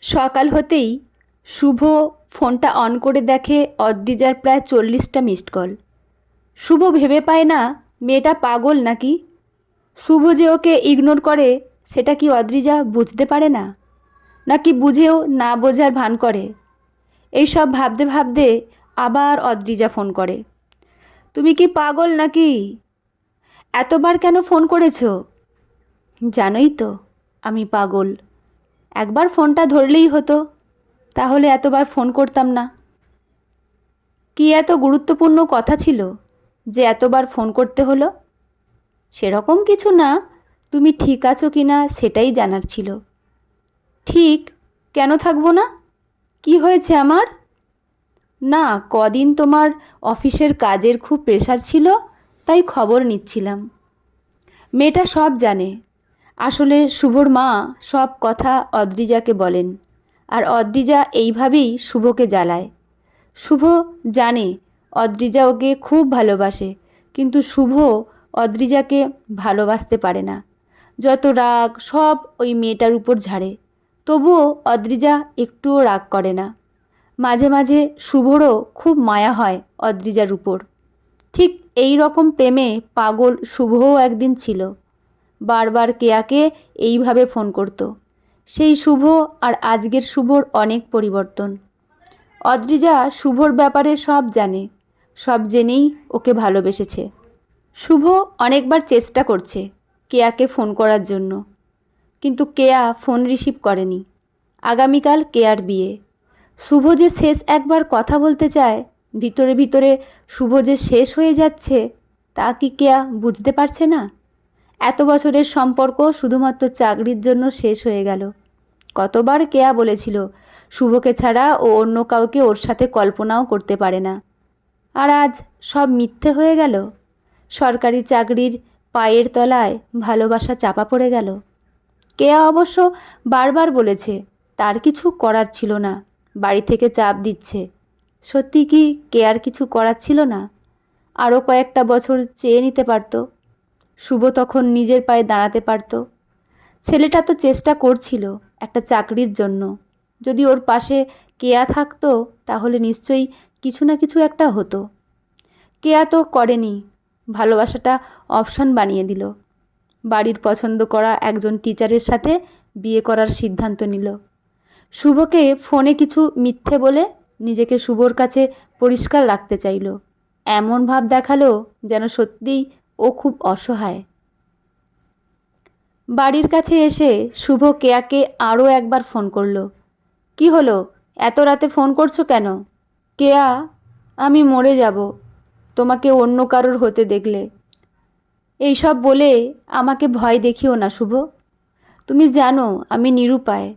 সকাল হতেই শুভ ফোনটা অন করে দেখে অদ্রিজার প্রায় চল্লিশটা মিসড কল শুভ ভেবে পায় না, মেয়েটা পাগল নাকি? শুভ যে ওকে ইগনোর করে, সেটা কি অদ্রিজা বুঝতে পারে না? নাকি বুঝেও না বোঝার ভান করে? এইসব ভাবতে ভাবতে আবার অদ্রিজা ফোন করে। তুমি কি পাগল নাকি? এতবার কেন ফোন করেছ? জানোই তো, আমি পাগল। একবার ফোনটা ধরলেই হতো। তাহলে এতবার ফোন করতাম না। কি এত গুরুত্বপূর্ণ কথা ছিল যে এতবার ফোন করতে হলো? সেরকম কিছু না, তুমি ঠিক আছো কি না সেটাই জানার ছিল। ঠিক, কেন থাকব না? কি হয়েছে আমার? না, কদিন তোমার অফিসের কাজের খুব প্রেশার ছিল, তাই খবর নিচ্ছিলাম। মেয়েটা সব জানে আসলে শুভর মা সব কথা অদ্রিজাকে বলেন, আর অদ্রিজা এইভাবেই শুভকে জ্বালায়। শুভ জানে অদ্রিজা ওকে খুব ভালোবাসে, কিন্তু শুভ অদ্রিজাকে ভালোবাসতে পারে না। যত রাগ, সব ওই মেয়েটার উপর ঝাড়ে। তবুও অদ্রিজা একটুও রাগ করে না। মাঝে মাঝে শুভরও খুব মায়া হয় অদ্রিজার উপর। ঠিক এই রকম প্রেমে পাগল শুভও একদিন ছিল। বারবার কেয়াকে এইভাবে ফোন করত। সেই শুভ আর আজকের শুভর অনেক পরিবর্তন। অদ্রিজা শুভর ব্যাপারে সব জানে, সব জেনেই ওকে ভালোবেসেছে। শুভ অনেকবার চেষ্টা করছে কেয়াকে ফোন করার জন্য, কিন্তু কেয়া ফোন রিসিভ করেনি। আগামীকাল কেয়ার বিয়ে। শুভ যে শেষ একবার কথা বলতে চায়, ভিতরে ভিতরে শুভ যে শেষ হয়ে যাচ্ছে, তা কি কেয়া বুঝতে পারছে না? এত বছরের সম্পর্ক শুধুমাত্র চাকরির জন্য শেষ হয়ে গেল। কতবার কেয়া বলেছিল, শুভকে ছাড়া ও অন্য কাউকে ওর সাথে কল্পনাও করতে পারে না। আর আজ সব মিথ্যে হয়ে গেল? সরকারি চাকরির পায়ের তলায় ভালোবাসা চাপা পড়ে গেল? কেয়া অবশ্য বারবার বলেছে, তার কিছু করার ছিল না, বাড়ি থেকে চাপ দিচ্ছে। সত্যি কি কেয়ার কিছু করার ছিল না? আরও কয়েকটা বছর চেয়ে নিতে পারত? শুভ তখন নিজের পায়ে দাঁড়াতে পারত। ছেলেটা তো চেষ্টা করছিল একটা চাকরির জন্য। যদি ওর পাশে কেয়া থাকতো, তাহলে নিশ্চয়ই কিছু না কিছু একটা হতো। কেয়া তো করেনি, ভালোবাসাটা অপশন বানিয়ে দিল। বাড়ির পছন্দ করা একজন টিচারের সাথে বিয়ে করার সিদ্ধান্ত নিল। শুভকে ফোনে কিছু মিথ্যে বলে নিজেকে শুভর কাছে পরিষ্কার রাখতে চাইল। এমন ভাব দেখাল যেন সত্যিই ও খুব অসহায়। বাড়ির কাছে এসে শুভ কেয়াকে আরও একবার ফোন করল। কি হলো? এত রাতে ফোন করছ কেন? কেয়া, আমি মরে যাব। তোমাকে অন্য কারোর হতে দেখলে। এইসব বলে আমাকে ভয় দেখিও না শুভ। তুমি জানো আমি নিরুপায়।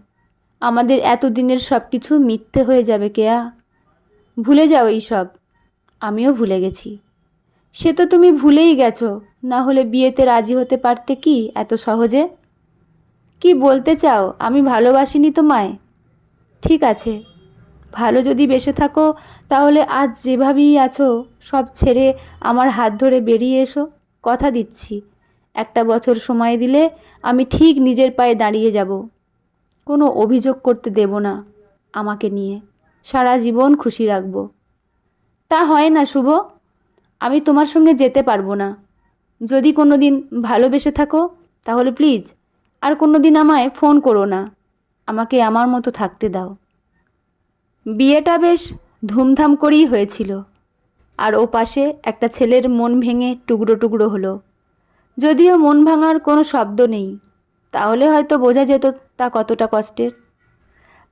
আমাদের এতদিনের সব কিছু মিথ্যে হয়ে যাবে কেয়া। ভুলে যাও এই সব আমিও ভুলে গেছি। সে তো তুমি ভুলেই গেছো, না হলে বিয়েতে রাজি হতে পারতে কি এত সহজে? কি বলতে চাও, আমি ভালোবাসিনি তোমায়। ঠিক আছে, ভালো যদি বেসে থাকো, তাহলে আজ যেভাবেই আছো, সব ছেড়ে আমার হাত ধরে বেরিয়ে এসো, কথা দিচ্ছি। একটা বছর সময় দিলে আমি ঠিক নিজের পায়ে দাঁড়িয়ে যাব। কোনো অভিযোগ করতে দেব না আমাকে নিয়ে। সারা জীবন খুশি রাখব। তা হয় না, শুভ। আমি তোমার সঙ্গে যেতে পারব না। যদি কোনো দিন ভালোবেসে থাকো, তাহলে প্লিজ আর কোনো দিন আমায় ফোন করো না। আমাকে আমার মতো থাকতে দাও। বিয়েটা বেশ ধুমধাম করেই হয়েছিল। আর ও পাশে একটা ছেলের মন ভেঙে টুকরো টুকরো হলো। যদিও মন ভাঙার কোনো শব্দ নেই, তাহলে হয়তো বোঝা যেত তা কতটা কষ্টের।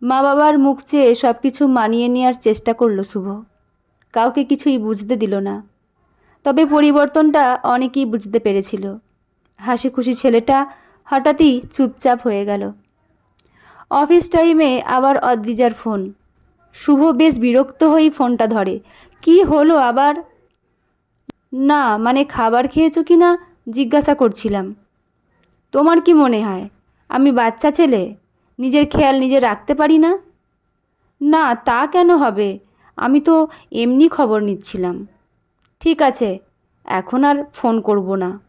মা বাবার মুখ চেয়ে সব কিছু মানিয়ে নেওয়ার চেষ্টা করল শুভ। কাউকে কিছুই বুঝতে দিল না। তবে পরিবর্তনটা অনেকেই বুঝতে পেরেছিল। হাসি খুশি ছেলেটা হঠাৎই চুপচাপ হয়ে গেল। অফিস টাইমে আবার অদ্রিজার ফোন। শুভ বেশ বিরক্ত হয়েই ফোনটা ধরে। কি হলো আবার? না মানে খাবার খেয়েছো কি না? জিজ্ঞাসা করছিলাম। তোমার কি মনে হয়? আমি বাচ্চা ছেলে? নিজের খেয়াল নিজে রাখতে পারি না? না, তা কেন হবে? আমি তো এমনি খবর নিচ্ছিলাম। ঠিক আছে, এখন আর ফোন করব না।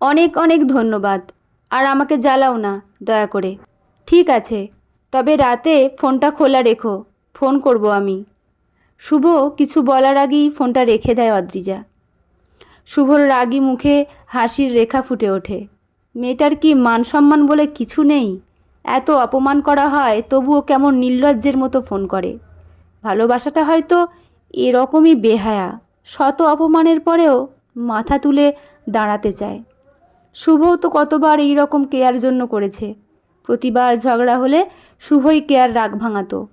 অনেক অনেক ধন্যবাদ, আর আমাকে জ্বালাও না, দয়া করে। ঠিক আছে, তবে রাতে ফোনটা খোলা রেখো, ফোন করব আমি। শুভ, কিছু বলার আগেই ফোনটা রেখে দেয় অদ্রিজা। শুভর রাগী মুখে হাসির রেখা ফুটে ওঠে। মেয়েটার কি মান সম্মান বলে কিছু নেই? এত অপমান করা হয়, তবুও কেমন নির্লজ্জের মতো ফোন করে। ভালোবাসাটা হয়তো এরকমই বেহায়া। শত অপমানের পরেও মাথা তুলে দাঁড়াতে চায়। শুভও তো কতবার এই রকম কেয়ার জন্য করেছে। প্রতিবার ঝগড়া হলে শুভই কেয়ার রাগ ভাঙাতো।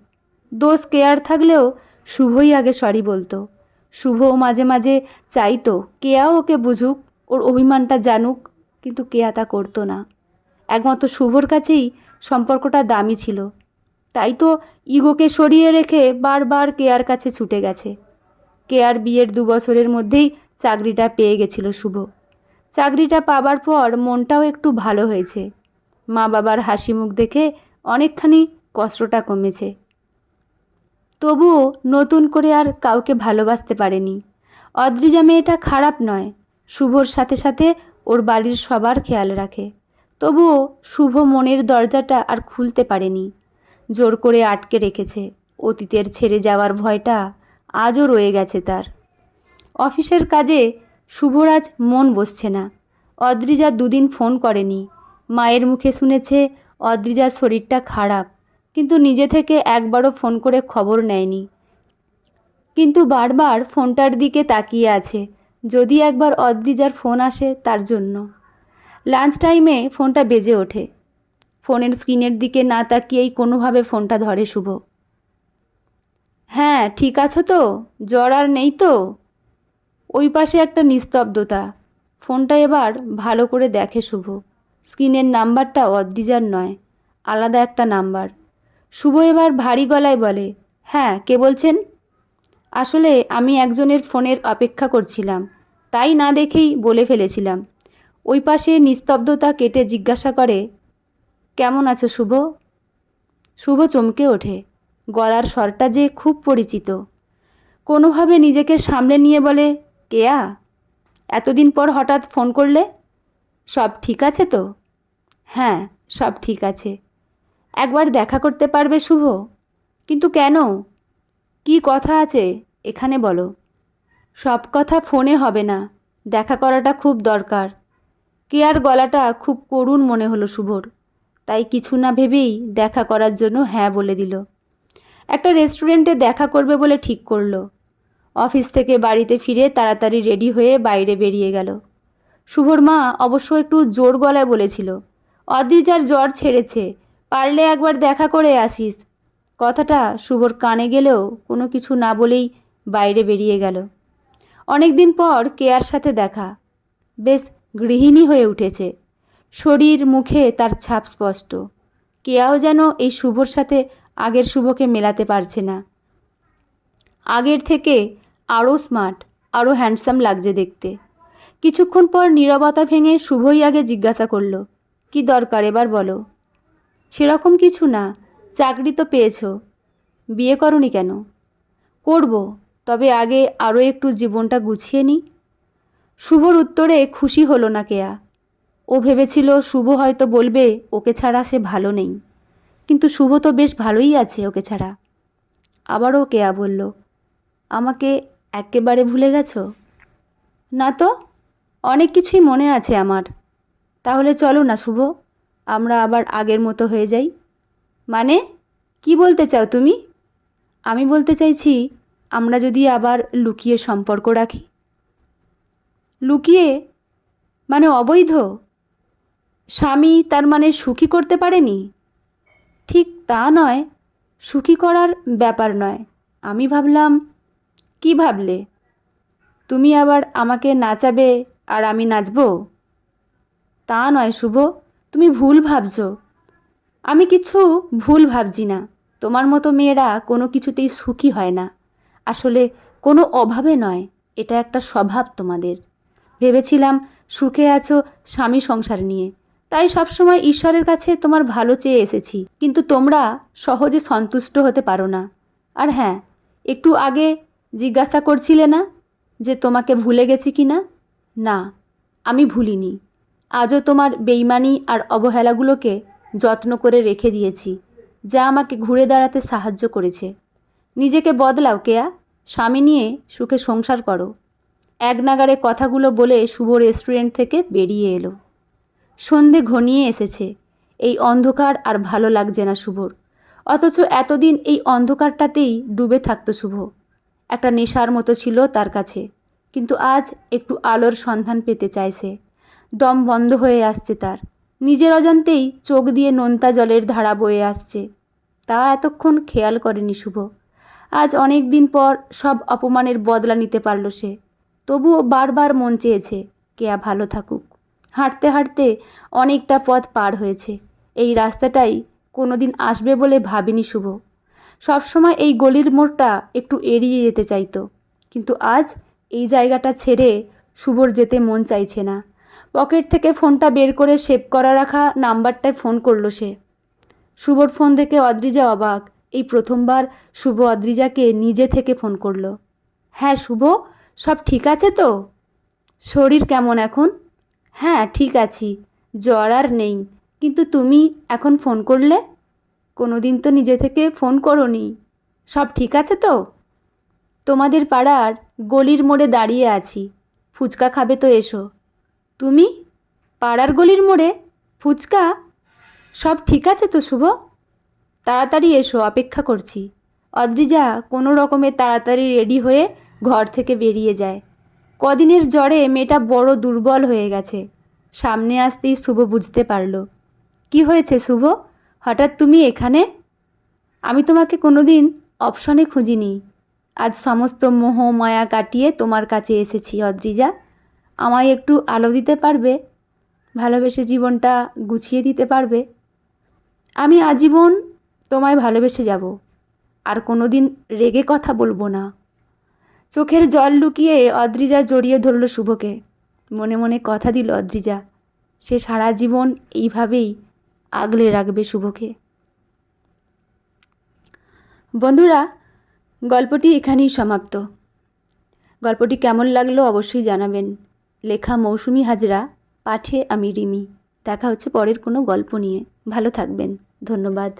দোষ কেয়ার থাকলেও শুভই আগে সরি বলতো। শুভও মাঝে মাঝে চাইতো কেয়াও ওকে বুঝুক, ওর অভিমানটা জানুক। কিন্তু কেয়া তা করতো না। একমাত্র শুভর কাছেই সম্পর্কটা দামি ছিল। তাই তো ইগোকে সরিয়ে রেখে বারবার কেয়ার কাছে ছুটে গেছে। কেয়ার বিয়ের দু বছরের মধ্যেই চাকরিটা পেয়ে গেছিল শুভ। চাকরিটা পাবার পর মনটাও একটু ভালো হয়েছে। মা বাবার হাসি মুখ দেখে অনেকখানি কষ্টটা কমেছে। তবুও নতুন করে আর কাউকে ভালোবাসতে পারেনি। অদ্রিজা মেয়েটা খারাপ নয়, শুভর সাথে সাথে ওর বাড়ির সবার খেয়াল রাখে। তবুও শুভ মনের দরজাটা আর খুলতে পারেনি। জোর করে আটকে রেখেছে। অতীতের ছেড়ে যাওয়ার ভয়টা আজও রয়ে গেছে তার। অফিসের কাজে শুভরাজ মন বসছে না। অদ্রিজা দুদিন ফোন করেনি। মায়ের মুখে শুনেছে অদ্রিজার শরীরটা খারাপ, কিন্তু নিজে থেকে একবারও ফোন করে খবর নেয়নি। কিন্তু বারবার ফোনটার দিকে তাকিয়ে আছে, যদি একবার অদ্রিজার ফোন আসে তার জন্য। লাঞ্চ টাইমে ফোনটা বেজে ওঠে। ফোনের স্ক্রিনের দিকে না তাকিয়েই কোনোভাবে ফোনটা ধরে শুভ। হ্যাঁ ঠিক আছো তো? জ্বর আর নেই তো? ওই পাশে একটা নিস্তব্ধতা। ফোনটা এবার ভালো করে দেখে শুভ। স্ক্রিনের নাম্বারটা অদ্রিজার নয়, আলাদা একটা নাম্বার। শুভ এবার ভারী গলায় বলে হ্যাঁ কে বলছেন? আসলে আমি একজনের ফোনের অপেক্ষা করছিলাম, তাই না দেখেই বলে ফেলেছিলাম। ওই পাশে নিস্তব্ধতা কেটে জিজ্ঞাসা করে, কেমন আছো শুভ? শুভ চমকে ওঠে। গলার স্বরটা যে খুব পরিচিত। কোনোভাবে নিজেকে সামলে নিয়ে বলে, কেয়া, এতদিন পর হঠাৎ ফোন করলে? সব ঠিক আছে তো? হ্যাঁ সব ঠিক আছে। একবার দেখা করতে পারবে শুভ। কিন্তু কেন? কি কথা আছে এখানে বলো। সব কথা ফোনে হবে না। দেখা করাটা খুব দরকার। কেয়ার গলাটা খুব করুণ মনে হলো শুভর। তাই কিছু না ভেবেই দেখা করার জন্য হ্যাঁ বলে দিল। একটা রেস্টুরেন্টে দেখা করবে বলে ঠিক করল। অফিস থেকে বাড়িতে ফিরে তাড়াতাড়ি রেডি হয়ে বাইরে বেরিয়ে গেল। শুভর মা অবশ্য একটু জোর গলায় বলেছিল অদ্রিজার জ্বর ছেড়েছে, পারলে একবার দেখা করে আসিস। কথাটা শুভর কানে গেলেও কোনো কিছু না বলেই বাইরে বেরিয়ে গেল। অনেক দিন পর কেয়ার সাথে দেখা। বেশ গৃহিণী হয়ে উঠেছে। শরীর, মুখে তার ছাপ স্পষ্ট। কেয়াও যেন এই শুভর সাথে আগের শুভকে মেলাতে পারছে না। আগের থেকে আরও স্মার্ট, আরও হ্যান্ডসাম লাগছে দেখতে। কিছুক্ষণ পর নীরবতা ভেঙে শুভই আগে জিজ্ঞাসা করল, কি দরকার এবার বলো? সেরকম কিছু না, চাকরি তো পেয়েছ। বিয়ে করনি কেন? করব, তবে আগে আরও একটু জীবনটা গুছিয়ে নিই। শুভর উত্তরে, খুশি হলো না কেয়া। ও ভেবেছিল শুভ হয়তো বলবে, ওকে ছাড়া সে ভালো নেই কিন্তু শুভ তো বেশ ভালোই আছে ওকে ছাড়া। আবারও কেয়া বলল, আমাকে একেবারে ভুলে গেছো? না তো, অনেক কিছুই মনে আছে আমার। তাহলে চলো না শুভ, আমরা আবার আগের মতো হয়ে যাই। মানে? কি বলতে চাও তুমি? আমি বলতে চাইছি, আমরা যদি আবার লুকিয়ে সম্পর্ক রাখি। লুকিয়ে? মানে অবৈধ? স্বামী তার মানে সুখী করতে পারেনি? ঠিক তা নয়, সুখী করার ব্যাপার নয়। আমি ভাবলাম, কি ভাবলে? তুমি আবার আমাকে নাচাবে আর আমি নাচবো? তা নয় শুভ, তুমি ভুল ভাবছ। আমি কিছু ভুল ভাবছি না। তোমার মতো মেয়েরা কোনো কিছুতেই সুখী হয় না। আসলে কোনো অভাবে নয়, এটা একটা স্বভাব তোমাদের। ভেবেছিলাম সুখে আছো স্বামী সংসার নিয়ে। তাই সবসময় ঈশ্বরের কাছে তোমার ভালো চেয়ে এসেছি। কিন্তু তোমরা সহজে সন্তুষ্ট হতে পারো না। আর হ্যাঁ একটু আগে জিজ্ঞাসা করছিলে না যে তোমাকে ভুলে গেছি কি না? না, আমি ভুলিনি। আজও তোমার বেইমানি আর অবহেলাগুলোকে যত্ন করে রেখে দিয়েছি, যা আমাকে ঘুরে দাঁড়াতে সাহায্য করেছে। নিজেকে বদলাও, কেয়া। স্বামী নিয়ে সুখে সংসার করো। এক নাগারে কথাগুলো বলে শুভ রেস্টুরেন্ট থেকে বেরিয়ে এলো। সন্ধে ঘনিয়ে এসেছে। এই অন্ধকার আর ভালো লাগছে না শুভর। অথচ এতদিন এই অন্ধকারটাতেই ডুবে থাকতো শুভ। একটা নেশার মতো ছিল তার কাছে। কিন্তু আজ একটু আলোর সন্ধান পেতে চাইছে। দম বন্ধ হয়ে আসছে তার। নিজের অজান্তেই চোখ দিয়ে নোনতা জলের ধারা বয়ে আসছে। তা এতক্ষণ খেয়াল করেনি শুভ। আজ অনেক দিন পর সব অপমানের বদলা নিতে পারল সে। তবুও বারবার মন চেয়েছে, কেয়া ভালো থাকুক। হাঁটতে হাঁটতে অনেকটা পথ পার হয়েছে। এই রাস্তাটাই কোনো দিন আসবে বলে ভাবিনি শুভ। সবসময় এই গলির মোড়টা একটু এড়িয়ে যেতে চাইতো। কিন্তু আজ এই জায়গাটা ছেড়ে শুভর যেতে মন চাইছে না। পকেট থেকে ফোনটা বের করে সেভ করা রাখা নাম্বারটায় ফোন করল সে। শুভর ফোন দেখে অদ্রিজা অবাক। এই প্রথমবার শুভ অদ্রিজাকে নিজে থেকে ফোন করল। হ্যাঁ শুভ, সব ঠিক আছে তো? শরীর কেমন এখন? হ্যাঁ ঠিক আছি। জ্বর আর নেই। কিন্তু তুমি এখন ফোন করলে? কোনো দিন তো নিজে থেকে ফোন করোনি। সব ঠিক আছে তো? তোমাদের পাড়ার গলির মোড়ে দাঁড়িয়ে আছি। ফুচকা খাবে তো এসো। তুমি? পাড়ার গলির মোড়ে? ফুচকা? সব ঠিক আছে তো শুভ? তাড়াতাড়ি এসো, অপেক্ষা করছি। অদ্রিজা কোনো রকমে তাড়াতাড়ি রেডি হয়ে ঘর থেকে বেরিয়ে যায়। কদিনের জ্বরে মেয়েটা বড় দুর্বল হয়ে গেছে। সামনে আসতেই শুভ বুঝতে পারল। কি হয়েছে শুভ? হঠাৎ তুমি এখানে? আমি তোমাকে কোনোদিন অপশনে খুঁজিনি। আজ সমস্ত মোহ, মায়া কাটিয়ে তোমার কাছে এসেছি, অদ্রিজা। আমায় একটু আলো দিতে পারবে? ভালোবেসে জীবনটা গুছিয়ে দিতে পারবে? আমি আজীবন তোমায় ভালোবেসে যাব। আর কোনো দিন রেগে কথা বলব না। চোখের জল লুকিয়ে অদ্রিজা জড়িয়ে ধরল শুভকে। মনে মনে কথা দিল অদ্রিজা, সে সারা জীবন এইভাবেই আগলে রাখবে শুভকে। বন্ধুরা, গল্পটি এখানেই সমাপ্ত। গল্পটি কেমন লাগল অবশ্যই জানাবেন। লেখা মৌসুমি হাজরা, পাঠে আমি রিমি। দেখা হচ্ছে পরের কোনো গল্প নিয়ে। ভালো থাকবেন। ধন্যবাদ।